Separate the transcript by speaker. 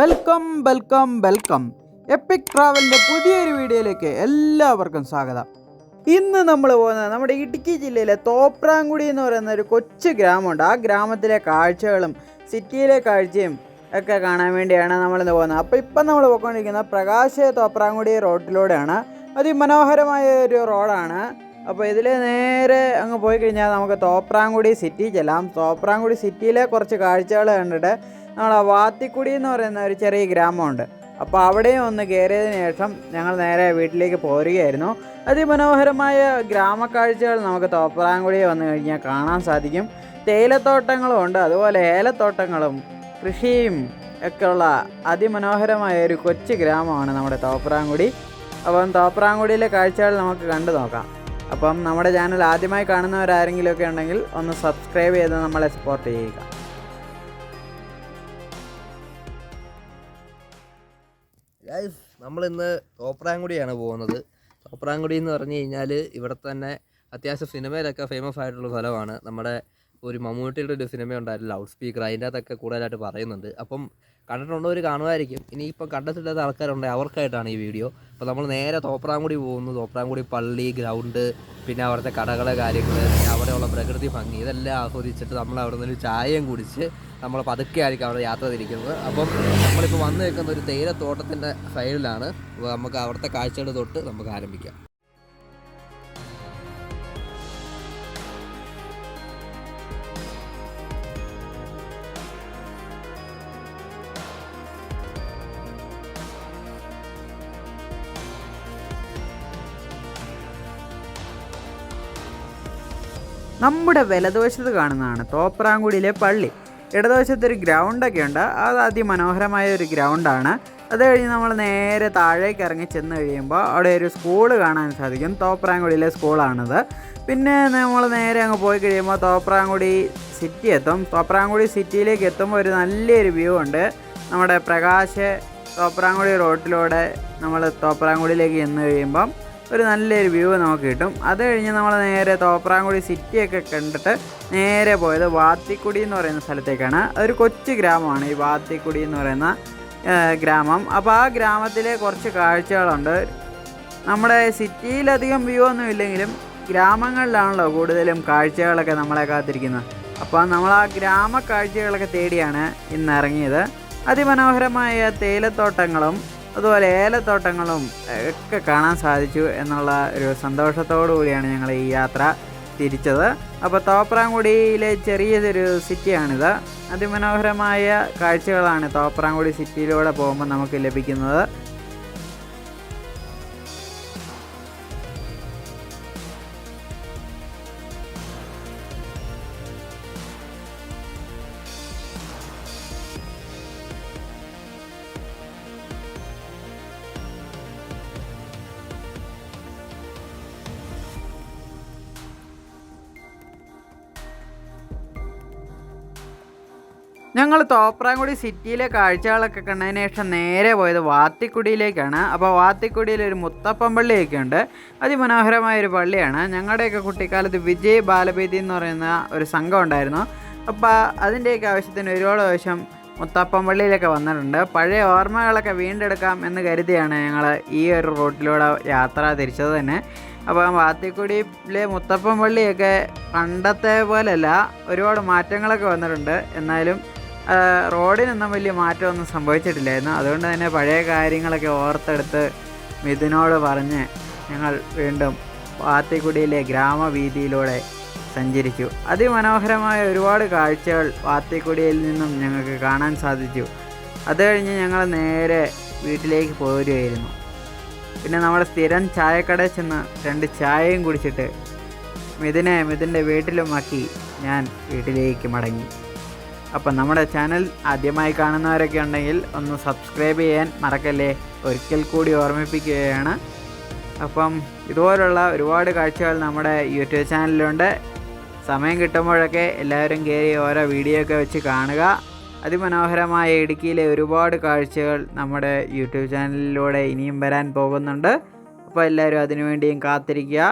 Speaker 1: welcome welcome welcome epic ട്രാവലിൻ്റെ പുതിയൊരു വീഡിയോയിലേക്ക് എല്ലാവർക്കും സ്വാഗതം ഇന്ന് നമ്മൾ പോകുന്നത് നമ്മുടെ ഇടുക്കി ജില്ലയിലെ തോപ്രാങ്കുടി എന്ന് പറയുന്ന ഒരു കൊച്ചു ഗ്രാമമുണ്ട് ആ ഗ്രാമത്തിലെ കാഴ്ചകളും സിറ്റിയിലെ കാഴ്ചയും ഒക്കെ കാണാൻ വേണ്ടിയാണ് നമ്മളിന്ന് പോകുന്നത് അപ്പോൾ ഇപ്പം നമ്മൾ പോയിക്കൊണ്ടിരിക്കുന്ന പ്രകാശ് തോപ്രാങ്കുടി റോഡിലൂടെയാണ് അതിമനോഹരമായ ഒരു റോഡാണ് അപ്പോൾ ഇതിൽ നേരെ അങ്ങ് പോയി കഴിഞ്ഞാൽ നമുക്ക് തോപ്രാങ്കുടി സിറ്റി ചെല്ലാം തോപ്രാങ്കുടി സിറ്റിയിലെ കുറച്ച് കാഴ്ചകൾ കണ്ടിട്ട് നമ്മൾ വാത്തിക്കുടി എന്ന് പറയുന്ന ഒരു ചെറിയ ഗ്രാമമുണ്ട് അപ്പോൾ അവിടെയും ഒന്ന് കയറിയതിന് ശേഷം ഞങ്ങൾ നേരെ വീട്ടിലേക്ക് പോരുകയായിരുന്നു അതിമനോഹരമായ ഗ്രാമക്കാഴ്ചകൾ നമുക്ക് തോപ്രാങ്കുടിയിൽ വന്നു കഴിഞ്ഞാൽ കാണാൻ സാധിക്കും തേയിലത്തോട്ടങ്ങളും ഉണ്ട് അതുപോലെ ഏലത്തോട്ടങ്ങളും കൃഷിയും ഒക്കെയുള്ള അതിമനോഹരമായ ഒരു കൊച്ചു ഗ്രാമമാണ് നമ്മുടെ തോപ്രാങ്കുടി അപ്പം തോപ്രാങ്കുടിയിലെ കാഴ്ചകൾ നമുക്ക് കണ്ടു നോക്കാം അപ്പം നമ്മുടെ ചാനൽ ആദ്യമായി കാണുന്നവരാരെങ്കിലുമൊക്കെ ഉണ്ടെങ്കിൽ ഒന്ന് സബ്സ്ക്രൈബ് ചെയ്ത് നമ്മളെ സപ്പോർട്ട് ചെയ്യുക ഗൈസ് ഇന്ന് തോപ്രാങ്കുടിയാണ് പോകുന്നത് തോപ്രാങ്കുടി എന്ന് പറഞ്ഞു കഴിഞ്ഞാൽ ഇവിടെ തന്നെ അത്യാവശ്യം സിനിമയിലൊക്കെ ഫേമസ് ആയിട്ടുള്ള സ്ഥലമാണ് നമ്മുടെ ഒരു മമ്മൂട്ടിയുടെ ഒരു സിനിമ ഉണ്ടായിരുന്നു ലൗഡ് സ്പീക്കർ അതിൻ്റെ അകത്തൊക്കെ കൂടുതലായിട്ട് പറയുന്നുണ്ട് അപ്പം കണ്ടിട്ടുള്ളവർ കാണുമായിരിക്കും ഇനി ഇപ്പം കണ്ടിട്ടില്ലാത്ത ആൾക്കാരുണ്ടെങ്കിൽ അവർക്കായിട്ടാണ് ഈ വീഡിയോ അപ്പോൾ നമ്മൾ നേരെ തോപ്രാംകുടി പോകുന്നു തോപ്രാംകുടി പള്ളി ഗ്രൗണ്ട് പിന്നെ അവിടുത്തെ കടകൾ കാര്യങ്ങൾ പിന്നെ അവിടെയുള്ള പ്രകൃതി ഭംഗി ഇതെല്ലാം ആസ്വദിച്ചിട്ട് നമ്മൾ അവിടെ നിന്നൊരു ചായയും കുടിച്ച് നമ്മൾ പതുക്കെ ആയിരിക്കും അവിടെ യാത്ര തിരിക്കുന്നത് അപ്പം നമ്മളിപ്പോൾ വന്നു നിൽക്കുന്ന ഒരു തേയിലത്തോട്ടത്തിൻ്റെ സൈഡിലാണ് നമുക്ക് അവിടുത്തെ കാഴ്ചകൾ തൊട്ട് നമുക്ക് ആരംഭിക്കാം നമ്മുടെ വലതുവശത്ത് കാണുന്നതാണ് തോപ്രാങ്കുടിയിലെ പള്ളി ഇടതുവശത്തൊരു ഗ്രൗണ്ടൊക്കെ ഉണ്ട് അത് അതിമനോഹരമായ ഒരു ഗ്രൗണ്ടാണ് അത് കഴിഞ്ഞ് നമ്മൾ നേരെ താഴേക്ക് ഇറങ്ങി ചെന്ന് കഴിയുമ്പോൾ അവിടെ ഒരു സ്കൂൾ കാണാൻ സാധിക്കും തോപ്രാങ്കുടിയിലെ സ്കൂളാണത് പിന്നെ നമ്മൾ നേരെ അങ്ങ് പോയി കഴിയുമ്പോൾ തോപ്രാങ്കുടി സിറ്റി എത്തും തോപ്രാങ്കുടി സിറ്റിയിലേക്ക് എത്തുമ്പോൾ ഒരു നല്ലൊരു വ്യൂ ഉണ്ട് നമ്മുടെ പ്രകാശ് തോപ്രാങ്കുടി റോട്ടിലൂടെ നമ്മൾ തോപ്രാങ്കുടിയിലേക്ക് ചെന്ന് കഴിയുമ്പം ഒരു നല്ലൊരു വ്യൂ നമുക്ക് കിട്ടും അത് കഴിഞ്ഞ് നമ്മൾ നേരെ തോപ്രാങ്കുടി സിറ്റിയൊക്കെ കണ്ടിട്ട് നേരെ പോയത് വാത്തിക്കുടി എന്ന് പറയുന്ന സ്ഥലത്തേക്കാണ് ഒരു കൊച്ചു ഗ്രാമമാണ് ഈ വാത്തിക്കുടി എന്ന് പറയുന്ന ഗ്രാമം അപ്പോൾ ആ ഗ്രാമത്തിലെ കുറച്ച് കാഴ്ചകളുണ്ട് നമ്മുടെ സിറ്റിയിലധികം വ്യൂ ഒന്നും ഇല്ലെങ്കിലും ഗ്രാമങ്ങളിലാണല്ലോ കൂടുതലും കാഴ്ചകളൊക്കെ നമ്മളെ കാത്തിരിക്കുന്നത് അപ്പോൾ നമ്മൾ ആ ഗ്രാമ കാഴ്ചകളൊക്കെ തേടിയാണ് ഇന്ന് ഇറങ്ങിയത് അതിമനോഹരമായ തേയിലത്തോട്ടങ്ങളും അതുപോലെ ഏലത്തോട്ടങ്ങളും ഒക്കെ കാണാൻ സാധിച്ചു എന്നുള്ള ഒരു സന്തോഷത്തോടു കൂടിയാണ് ഞങ്ങൾ ഈ യാത്ര തിരിച്ചത് അപ്പോൾ തോപ്രാങ്കുടിയിലെ ചെറിയൊരു സിറ്റിയാണിത് അതിമനോഹരമായ കാഴ്ചകളാണ് തോപ്രാങ്കുടി സിറ്റിയിലൂടെ പോകുമ്പോൾ നമുക്ക് ലഭിക്കുന്നത് ഞങ്ങൾ തോപ്രാംകുടി സിറ്റിയിലെ കാഴ്ചകളൊക്കെ കണ്ടതിന് ശേഷം നേരെ പോയത് വാത്തിക്കുടിയിലേക്കാണ് അപ്പോൾ വാത്തിക്കുടിയിൽ ഒരു മുത്തപ്പൻ പള്ളിയൊക്കെ ഉണ്ട് അതിമനോഹരമായ ഒരു പള്ളിയാണ് ഞങ്ങളുടെയൊക്കെ കുട്ടിക്കാലത്ത് വിജയ് ബാലഭീതി എന്ന് പറയുന്ന ഒരു സംഘം ഉണ്ടായിരുന്നു അപ്പോൾ അതിൻ്റെയൊക്കെ ആവശ്യത്തിന് ഒരുപാട് ആവശ്യം മുത്തപ്പൻ പള്ളിയിലൊക്കെ വന്നിട്ടുണ്ട് പഴയ ഓർമ്മകളൊക്കെ വീണ്ടെടുക്കാം എന്ന് കരുതിയാണ് ഞങ്ങൾ ഈ ഒരു റൂട്ടിലൂടെ യാത്ര തിരിച്ചത് തന്നെ അപ്പോൾ വാത്തിക്കുടിയിലെ മുത്തപ്പൻ പള്ളിയൊക്കെ പണ്ടത്തെ പോലെയല്ല ഒരുപാട് മാറ്റങ്ങളൊക്കെ വന്നിട്ടുണ്ട് എന്നാലും റോഡിനൊന്നും വലിയ മാറ്റമൊന്നും സംഭവിച്ചിട്ടില്ലായിരുന്നു അതുകൊണ്ട് തന്നെ പഴയ കാര്യങ്ങളൊക്കെ ഓർത്തെടുത്ത് മിഥുനോട് പറഞ്ഞ് ഞങ്ങൾ വീണ്ടും വാത്തിക്കുടിയിലെ ഗ്രാമവീതിയിലൂടെ സഞ്ചരിച്ചു അതിമനോഹരമായ ഒരുപാട് കാഴ്ചകൾ വാത്തിക്കുടിയിൽ നിന്നും ഞങ്ങൾക്ക് കാണാൻ സാധിച്ചു അത് കഴിഞ്ഞ് ഞങ്ങൾ നേരെ വീട്ടിലേക്ക് പോരുമായിരുന്നു പിന്നെ നമ്മുടെ സ്ഥിരം ചായക്കടയിൽ ചെന്ന് രണ്ട് ചായയും കുടിച്ചിട്ട് മിഥുനെ മിഥുൻ്റെ വീട്ടിലുമാക്കി ഞാൻ വീട്ടിലേക്ക് മടങ്ങി അപ്പം നമ്മുടെ ചാനൽ ആദ്യമായി കാണുന്നവരൊക്കെ ഉണ്ടെങ്കിൽ ഒന്ന് സബ്സ്ക്രൈബ് ചെയ്യാൻ മറക്കല്ലേ ഒരിക്കൽ കൂടി ഓർമ്മിപ്പിക്കുകയാണ് അപ്പം ഇതുപോലുള്ള ഒരുപാട് കാഴ്ചകൾ നമ്മുടെ യൂട്യൂബ് ചാനലിലുണ്ട് സമയം കിട്ടുമ്പോഴൊക്കെ എല്ലാവരും കയറി ഓരോ വീഡിയോ ഒക്കെ വെച്ച് കാണുക അതിമനോഹരമായ ഇടുക്കിയിലെ ഒരുപാട് കാഴ്ചകൾ നമ്മുടെ യൂട്യൂബ് ചാനലിലൂടെ ഇനിയും വരാൻ പോകുന്നുണ്ട് അപ്പോൾ എല്ലാവരും അതിനുവേണ്ടിയും കാത്തിരിക്കുക